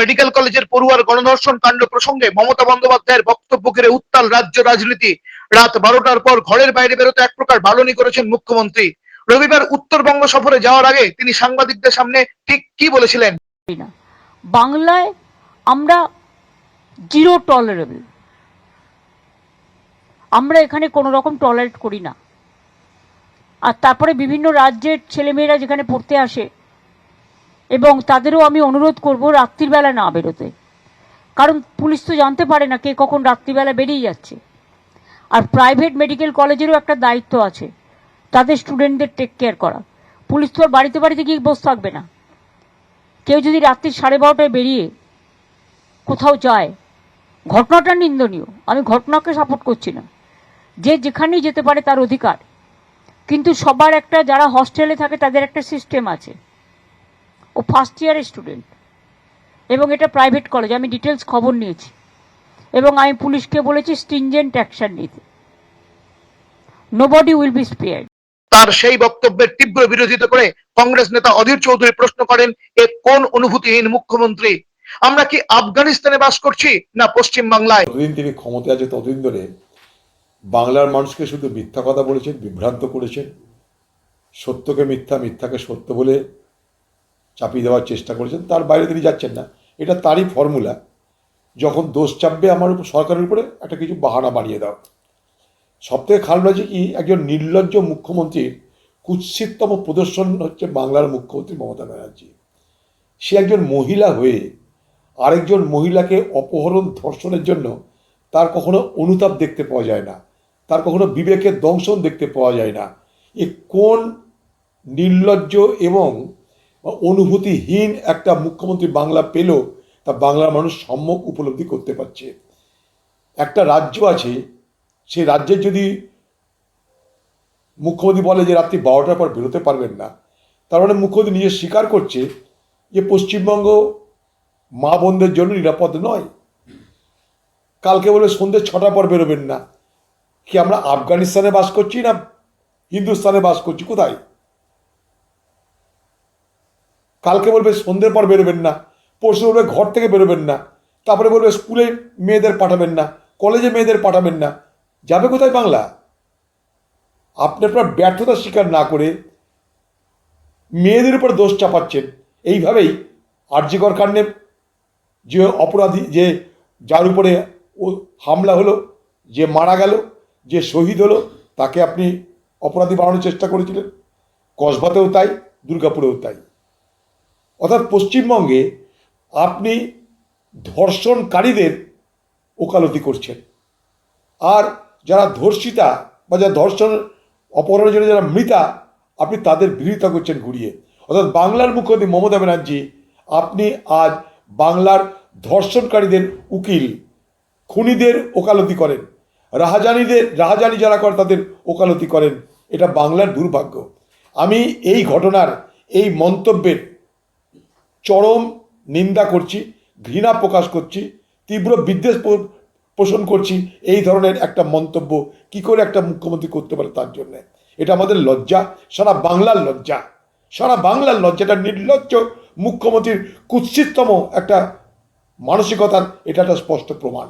Medical কলেজের পড়ুয়ার গণধর্ষণ কাণ্ড প্রসঙ্গে মমতা বন্দ্যোপাধ্যায়ের বক্তব্য ঘিরে উত্তাল রাজ্য রাজনীতি। রাত বারোটার পর ঘরের বাইরে বেরোতে এক প্রকার বালনি করেছেন মুখ্যমন্ত্রী। রবিবার উত্তরবঙ্গ সফরে যাওয়ার আগে তিনি সাংবাদিকদের সামনে ঠিক কি বলেছিলেন? বাংলায় আমরা জিরো টলারেবল আমরা এখানে কোনো রকম টলারেট করি না। আর তারপরে বিভিন্ন রাজ্যের ছেলেমেয়েরা যেখানে পড়তে আসে এবং তাদেরও আমি অনুরোধ করব রাত্রিবেলা না বেরোতে। কারণ পুলিশ তো জানতে পারে না কে কখন রাত্রিবেলা বেরিয়ে যাচ্ছে। আর প্রাইভেট মেডিকেল কলেজেরও একটা দায়িত্ব আছে। তাদের স্টুডেন্টদের টেক কেয়ার করা। পুলিশ তো আর বাড়িতে বাড়িতে গিয়ে বসে থাকবে না। কেউ যদি রাত্রি সাড়ে বারোটায় বেরিয়ে কোথাও যায়, ঘটনাটা নিন্দনীয়। আমি ঘটনাকে সাপোর্ট করছি না। যে যেখানেই যেতে পারে তার অধিকার। কিন্তু সবার একটা যারা হস্টেলে থাকে তাদের একটা সিস্টেম আছে। ও ফার্স্ট ইয়ারের স্টুডেন্ট এবং এটা প্রাইভেট কলেজ আমি ডিটেলস খবর নিয়েছি। এবং আমি পুলিশকে বলেছি স্টিনজেন্ট অ্যাকশন নিতে। নোবডি উইল বি স্পেয়ার্ড তার সেই বক্তব্যের তীব্র বিরোধিতা করে কংগ্রেস নেতা অধীর চৌধুরী প্রশ্ন করেন এ কোন অনুভূতিহীন মুখ্যমন্ত্রী? আমরা কি আফগানিস্তানে বাস করছি না পশ্চিম বাংলায় যতদিন তিনি ক্ষমতায় আছে ততদিন ধরে বাংলার মানুষকে শুধু মিথ্যা কথা বলেছেন বিভ্রান্ত করেছেন। সত্যকে মিথ্যা মিথ্যাকে সত্য বলে চাপিয়ে দেওয়ার চেষ্টা করেছেন, তার বাইরে তিনি যাচ্ছেন না। এটা তারই ফর্মুলা যখন দোষ চাপবে আমার উপর, সরকারের উপরে একটা কিছু বাহানা বানিয়ে দাও। সবথেকে খারাপ লাগছে কি, একজন নির্লজ্জ মুখ্যমন্ত্রীর কুৎসিততম প্রদর্শন হচ্ছে বাংলার মুখ্যমন্ত্রী মমতা ব্যানার্জি। সে একজন মহিলা হয়ে আরেকজন মহিলাকে অপহরণ, ধর্ষণের জন্য তার কখনো অনুতাপ দেখতে পাওয়া যায় না, তার কখনো বিবেকের দংশন দেখতে পাওয়া যায় না। এ কোন নির্লজ্জ এবং অনুভূতিহীন একটা মুখ্যমন্ত্রী বাংলা পেল তা বাংলার মানুষ সম্যক উপলব্ধি করতে পারছে। একটা রাজ্য আছে, সেই রাজ্যের যদি মুখ্যমন্ত্রী বলে যে রাত্রি বারোটার পর বেরোতে পারবেন না, তার মানে মুখ্যমন্ত্রী নিজে স্বীকার করছে যে পশ্চিমবঙ্গ মা বোনদের জন্য নিরাপদ নয়। কালকে বলে সন্ধ্যে ছটা পর বেরোবেন না। কি আমরা আফগানিস্তানে বাস করছি না হিন্দুস্তানে বাস করছি? কোথায়? কালকে বলবে সন্ধ্যের পর বেরোবেন না, পরশু বলবে ঘর থেকে বেরোবেন না, তারপরে বলবে স্কুলে মেয়েদের পাঠাবেন না, কলেজে মেয়েদের পাঠাবেন না। যাবে কোথায় বাংলা? আপনি আপনার ব্যর্থতা স্বীকার না করে মেয়েদের উপর দোষ চাপাচ্ছেন। এইভাবেই আর্যিকর কাণ্ডে যে অপরাধী, যে যার উপরে ও হামলা হলো, যে মারা গেল, যে শহীদ হলো, তাকে আপনি অপরাধী বানানোর চেষ্টা করেছিলেন। কসবাতেও তাই, দুর্গাপুরেও তাই। অর্থাৎ পশ্চিমবঙ্গে আপনি ধর্ষণকারীদের ওকালতি করছেন। আর যারা ধর্ষিতা বা যারা ধর্ষণ অপহরণের জন্য যারা মৃতা, আপনি তাদের বিরোধিতা করছেন ঘুরিয়ে। অর্থাৎ বাংলার মুখ্যমন্ত্রী মমতা ব্যানার্জি, আপনি আজ বাংলার ধর্ষণকারীদের উকিল, খুনিদের ওকালতি করেন। রাহাজানিদের, রাহাজানি যারা করে তাদের ওকালতি করেন। এটা বাংলার দুর্ভাগ্য। আমি এই ঘটনার, এই মন্তব্যের চরম নিন্দা করছি, ঘৃণা প্রকাশ করছি, তীব্র বিদ্বেষ পোষণ করছি, এই ধরনের একটা মন্তব্য কি করে একটা মুখ্যমন্ত্রী করতে পারে তার জন্যে? এটা আমাদের লজ্জা, সারা বাংলার লজ্জা। সারা বাংলার লজ্জাটা নির্লজ্জ মুখ্যমন্ত্রীর কুৎসিততম একটা মানসিকতার, এটা একটা স্পষ্ট প্রমাণ।